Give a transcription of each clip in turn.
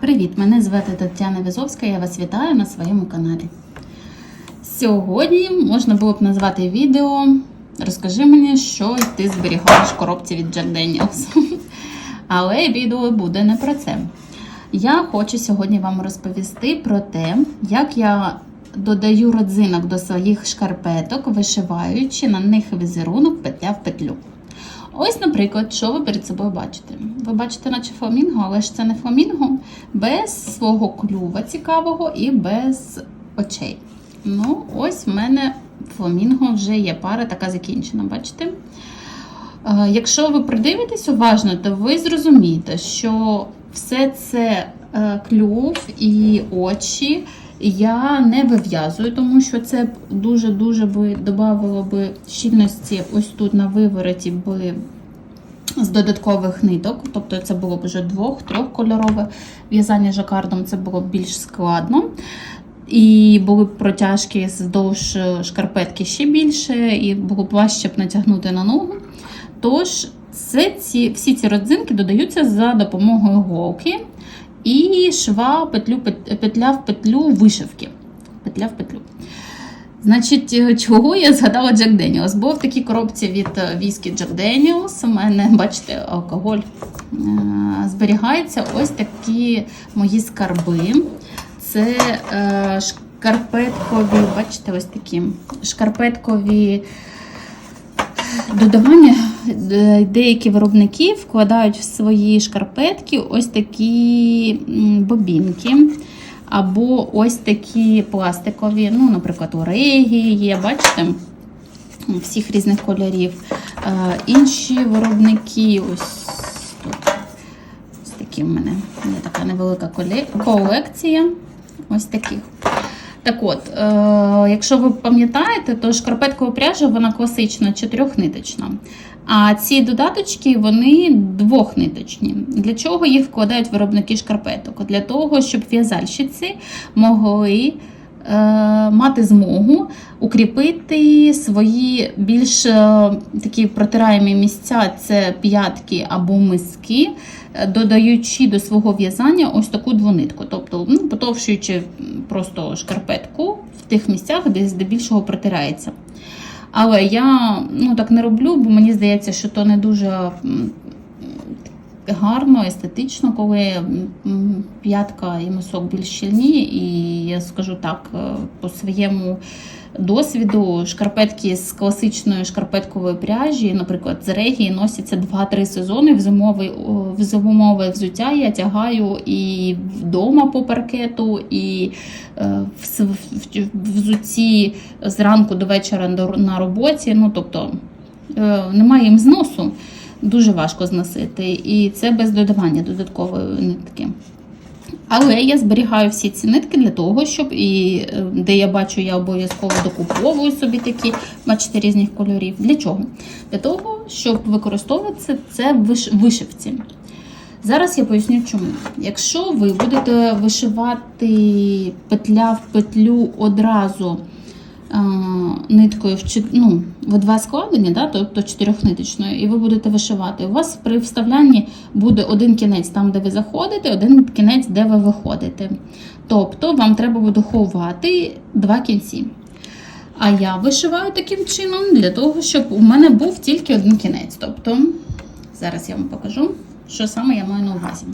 Привіт! Мене звати Тетяна Візовська, я вас вітаю на своєму каналі. Сьогодні можна було б назвати відео Розкажи мені, що ти зберігаєш в коробці від Jack Daniels. Але відео буде не про це. Я хочу сьогодні вам розповісти про те, як я додаю родзинок до своїх шкарпеток, вишиваючи на них візерунок петля в петлю. Ось, наприклад, що ви перед собою бачите? Ви бачите, наче фламінго, але ж це не фламінго, без свого клюва цікавого і без очей. Ну, ось в мене фламінго вже є пара така закінчена, бачите? Е, Якщо ви придивитесь уважно, то ви зрозумієте, що все це е, клюв і очі я не вив'язую, тому що це дуже-дуже би додавало би щільності ось тут на вивороті би з додаткових ниток. Тобто це було б вже двох-трьох кольорове в'язання жакардом, це було б більш складно. І були б протяжки вздовж шкарпетки ще більше, і було б важче б натягнути на ногу. Тож, це ці, всі ці родзинки додаються за допомогою голки і шва петлю, петля в петлю вишивки. Петля в петлю. Значить, чого я згадала Джек Деніелс? Бо в такій коробці від віскі Джек Деніелс у мене, бачите, алкоголь е, зберігається ось такі мої скарби. Це е, шкарпеткові, бачите, ось такі шкарпеткові додавання. Деякі виробники вкладають в свої шкарпетки ось такі бобінки. Або ось такі пластикові, ну, наприклад, у регі є, бачите, всіх різних кольорів. Е, інші виробники, ось тут. Ось такі в мене є така невелика колекція. Ось таких. Так от, е, якщо ви пам'ятаєте, то шкарпеткова пряжа вона класична, чотирьохниточна. А ці додаточки вони двохниточні. Для чого їх вкладають виробники шкарпеток? Для того, щоб в'язальщиці могли мати змогу укріпити свої більш е, такі протираємі місця, це п'ятки або миски, е, додаючи до свого в'язання ось таку двонитку, тобто ну, потовшуючи просто шкарпетку в тих місцях, де здебільшого протирається. Але я ну, так не роблю, бо мені здається, що то не дуже гарно, естетично, коли п'ятка і мисок більш щільні. І я скажу так, е, по своєму досвіду, шкарпетки з класичної шкарпеткової пряжі, наприклад, з регії носяться 2-3 сезони. В зимове, в зимове взуття я тягаю і вдома по паркету, і е, в взутті зранку до вечора на роботі. Ну, тобто е, немає їм зносу, дуже важко зносити. І це без додавання додаткової нитки. Але я зберігаю всі ці нитки для того, щоб і е, де я бачу, я обов'язково докуповую собі такі, бачите, різних кольорів. Для чого? Для того, щоб використовувати це в вишивці. Зараз я поясню чому. Якщо ви будете вишивати петля в петлю одразу ниткою в, ну, в два складення, да, тобто чотирьохниточною, і ви будете вишивати, у вас при вставлянні буде один кінець там, де ви заходите, один кінець, де ви виходите. Тобто вам треба буде ховати два кінці. А я вишиваю таким чином для того, щоб у мене був тільки один кінець. Тобто, зараз я вам покажу, що саме я маю на увазі.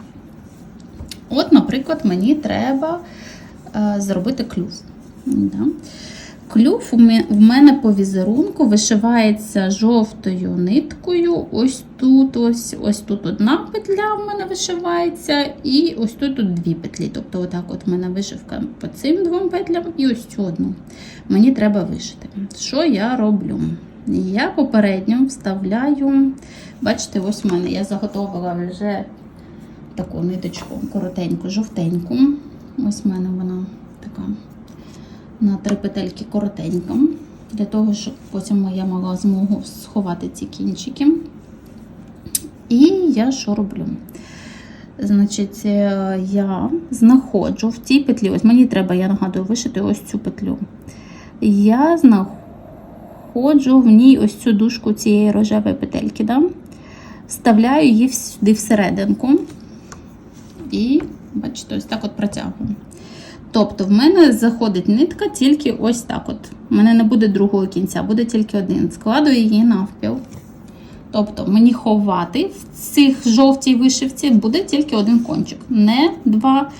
От, наприклад, мені треба е, зробити клюв. Да. Клюв в мене по візерунку вишивається жовтою ниткою. Ось тут, ось, ось тут одна петля в мене вишивається, і ось тут, тут дві петлі. Тобто, отак от в мене вишивка по цим двом петлям і ось цю одну. Мені треба вишити. Що я роблю? Я попередньо вставляю, бачите, ось в мене я заготовила вже таку ниточку коротеньку, жовтеньку. Ось в мене вона така на три петельки коротенька, для того, щоб потім я мала змогу сховати ці кінчики. І я що роблю? Значить, е, я знаходжу в цій петлі, ось мені треба, я нагадую, вишити ось цю петлю. Я знаходжу в ній ось цю дужку цієї рожевої петельки. Да? Вставляю її сюди всерединку. і, бачите, ось так от протягую. Тобто, в мене заходить нитка тільки ось так. от. У мене не буде другого кінця, буде тільки один. Складую її навпіл. Тобто, мені ховати в цих жовтій вишивці буде тільки один кончик, не два.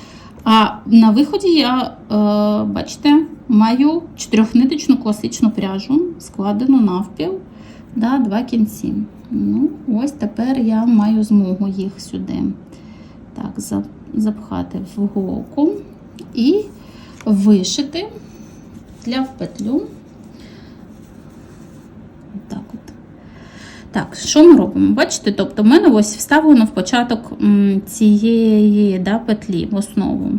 А на виході я, е, бачите, маю чотирьохниточну класичну пряжу, складену навпіл, да, два кінці. Ну, ось тепер я маю змогу їх сюди так, запхати в голку і вишити для в петлю. Так от. Так, що ми робимо? Бачите, тобто в мене ось вставлено в початок цієї да, петлі в основу.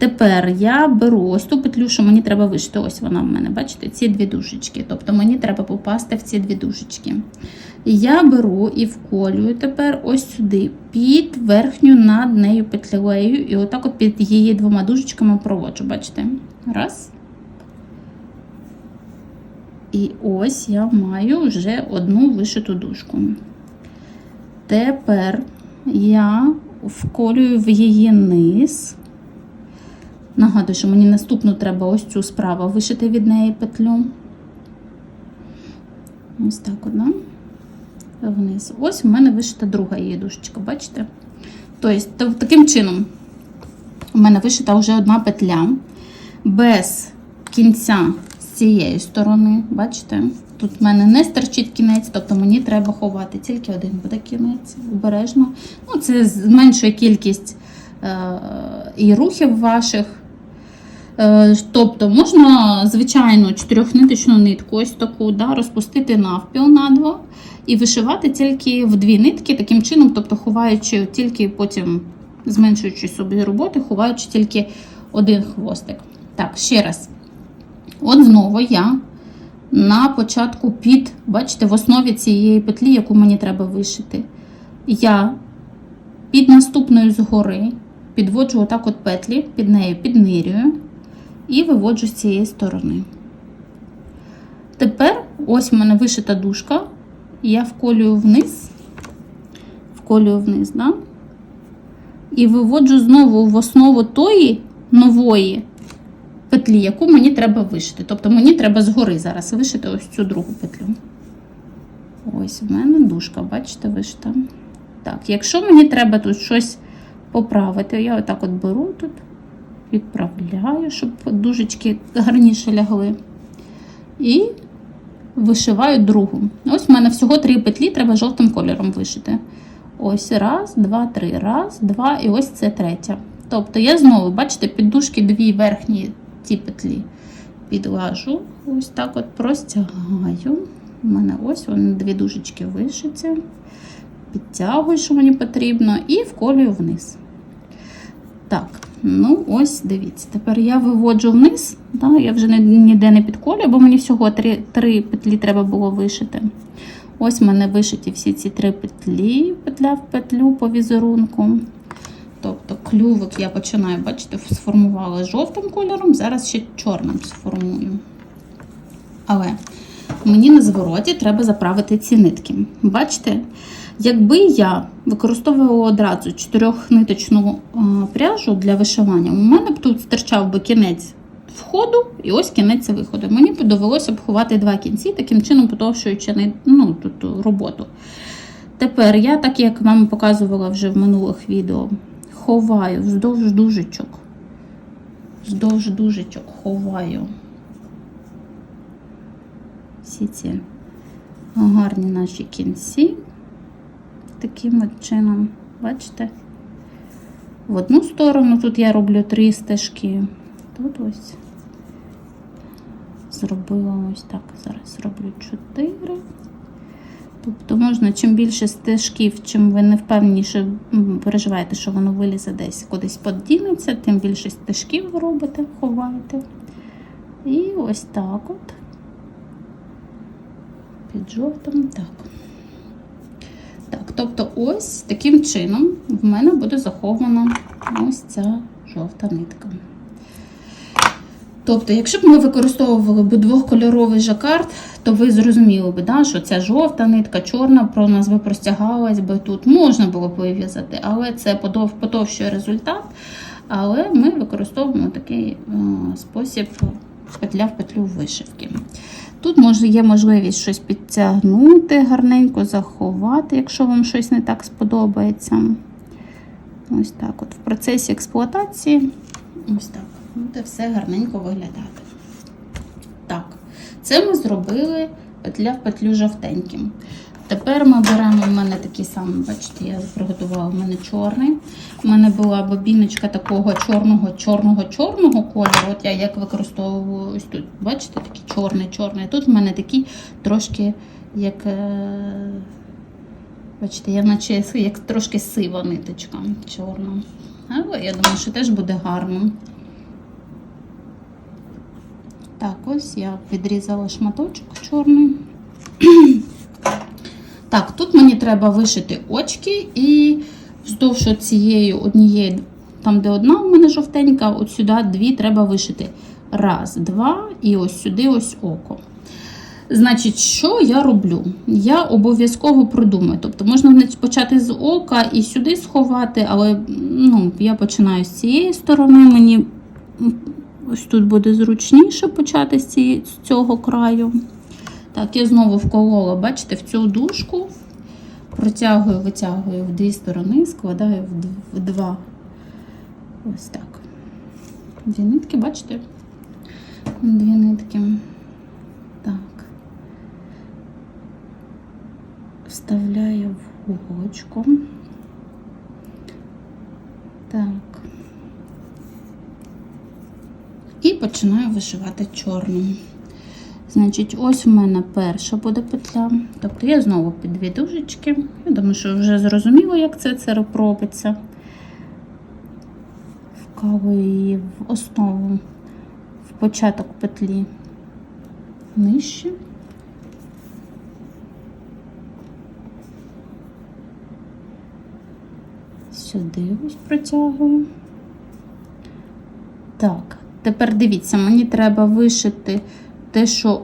Тепер я беру ось ту петлю, що мені треба вишити. Ось вона в мене, бачите, ці дві дужечки. Тобто мені треба попасти в ці дві дужечки. Я беру і вколюю тепер ось сюди, під верхню над нею петлею, і отак от під її двома дужечками проводжу. Бачите? Раз. І ось я маю вже одну вишиту дужку. Тепер я вколюю в її низ. Нагадую, що мені наступну треба ось цю справа вишити від неї петлю. Ось так одна. Вниз. Ось у мене вишита друга її дужечка, бачите? Тобто, таким чином, у мене вишита вже одна петля без кінця з цієї сторони, бачите? Тут в мене не стерчить кінець, тобто мені треба ховати тільки один буде кінець, обережно. Ну, це зменшує кількість е, і рухів ваших. Е, Тобто можна, звичайно, чотирьохниточну нитку, ось таку, да, розпустити навпіл на два і вишивати тільки в дві нитки, таким чином, тобто ховаючи тільки потім зменшуючи собі роботи, ховаючи тільки один хвостик. Так, ще раз. От знову я на початку під, бачите, в основі цієї петлі, яку мені треба вишити, я під наступною згори підводжу отак от петлі, під нею піднирюю і виводжу з цієї сторони. Тепер ось в мене вишита дужка, і я вколюю вниз, вколюю вниз, да? і виводжу знову в основу тої нової петлі, яку мені треба вишити. Тобто мені треба згори зараз вишити ось цю другу петлю. Ось в мене дужка, бачите, вишита. Так, якщо мені треба тут щось поправити, я отак от беру тут, відправляю, щоб дужечки гарніше лягли. І вишиваю другу. Ось в мене всього три петлі, треба жовтим кольором вишити. Ось раз, два, три. Раз, два, і ось це третя. Тобто я знову, бачите, під дужки дві верхні ці петлі підлажу, ось так от простягаю. У мене ось вони дві дужечки вишиті. Підтягую, що мені потрібно, і вколюю вниз. Так, ну ось дивіться. Тепер я виводжу вниз, да, я вже ніде не підколюю, бо мені всього три, три петлі треба було вишити. Ось в мене вишиті всі ці три петлі, петля в петлю по візерунку. Тобто клювик я починаю, бачите, сформувала жовтим кольором, зараз ще чорним сформую. Але мені на звороті треба заправити ці нитки. Бачите, якби я використовувала одразу чотирьохниточну е, пряжу для вишивання, у мене б тут стирчав би кінець входу і ось кінець виходу. Мені б довелося б ховати два кінці, таким чином подовшуючи ни- ну, тут, роботу. Тепер я, так як вам показувала вже в минулих відео, ховаю вздовж дужечок. Вздовж дужечок ховаю всі ці гарні наші кінці. Таким от чином, бачите? В одну сторону тут я роблю три стежки. Тут ось зробила ось так. Зараз зроблю чотири. Тобто можна, чим більше стежків, чим ви не впевнені, що м, переживаєте, що воно вилізе десь кудись подінеться, тим більше стежків робите, ховаєте. І ось так от. Під жовтим, так. Так, тобто ось таким чином в мене буде захована ось ця жовта нитка. Тобто, якщо б ми використовували б двохкольоровий жакард, то ви зрозуміли б, да, що ця жовта нитка, чорна про нас би простягалась би тут. Можна було б вив'язати, але це потовщує результат. Але ми використовуємо такий е, спосіб петля в петлю вишивки. Тут може, є можливість щось підтягнути, гарненько заховати, якщо вам щось не так сподобається. Ось так. От в процесі експлуатації, ось так, буде все гарненько виглядати. Так, це ми зробили петля в петлю жовтеньким. Тепер ми беремо, в мене такий самий, бачите, я приготувала, в мене чорний. У мене була бобіночка такого чорного-чорного-чорного кольору. От я як використовую ось тут, бачите, такий чорний-чорний. Тут в мене такий трошки як. е, Бачите, я наче як трошки сива ниточка чорна. Але я думаю, що теж буде гарно. Так, ось я відрізала шматочок чорний. Так, тут мені треба вишити очки і вздовж цієї однієї, там де одна у мене жовтенька, от сюди дві треба вишити. Раз, два, і ось сюди ось око. Значить, що я роблю? Я обов'язково продумаю. Тобто можна почати з ока і сюди сховати, але ну, я починаю з цієї сторони. Мені ось тут буде зручніше почати з, цього краю. Так, я знову вколола, бачите, в цю дужку, протягую, витягую в дві сторони, складаю в два. Ось так. Дві нитки, бачите? Дві нитки. Так. Вставляю в уголочку. Так. І починаю вишивати чорним. Значить, ось у мене перша буде петля. Тобто я знову під дві дужечки. Я думаю, що вже зрозуміло, як це, це робиться. Вкалую її в основу, в початок петлі нижче. Сюди ось протягую. Так, тепер дивіться, мені треба вишити те, що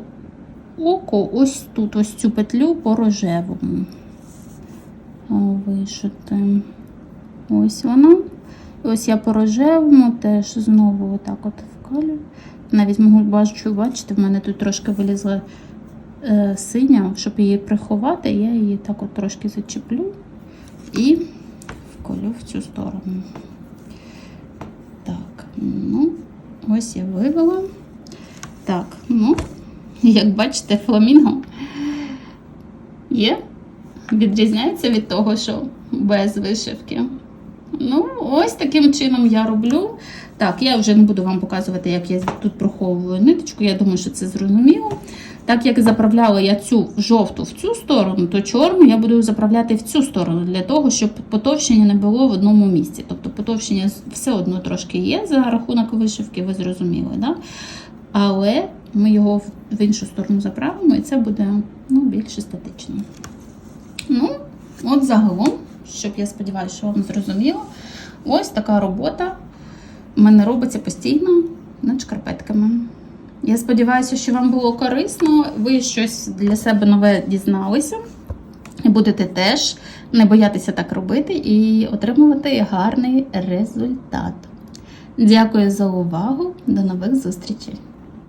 око ось тут, ось цю петлю по рожевому. Вишити. Ось вона. Ось я по рожевому теж знову отак от вкалю. Навіть можу бачу, бачите, в мене тут трошки вилізла е, синя, щоб її приховати, я її так от трошки зачеплю і вколю в цю сторону. Так, ну, ось я вивела. Так, ну, як бачите, фламінго є, відрізняється від того, що без вишивки. Ну, ось таким чином я роблю. Так, я вже не буду вам показувати, як я тут проховую ниточку. Я думаю, що це зрозуміло. Так як заправляла я цю жовту в цю сторону, то чорну я буду заправляти в цю сторону для того, щоб потовщення не було в одному місці. Тобто потовщення все одно трошки є за рахунок вишивки, ви зрозуміли. Да? Але ми його в іншу сторону заправимо, і це буде ну, більш естетично. Ну, от загалом, щоб я сподіваюся, що вам зрозуміло, ось така робота в мене робиться постійно над шкарпетками. Я сподіваюся, що вам було корисно, ви щось для себе нове дізналися. І будете теж не боятися так робити і отримувати гарний результат. Дякую за увагу. До нових зустрічей!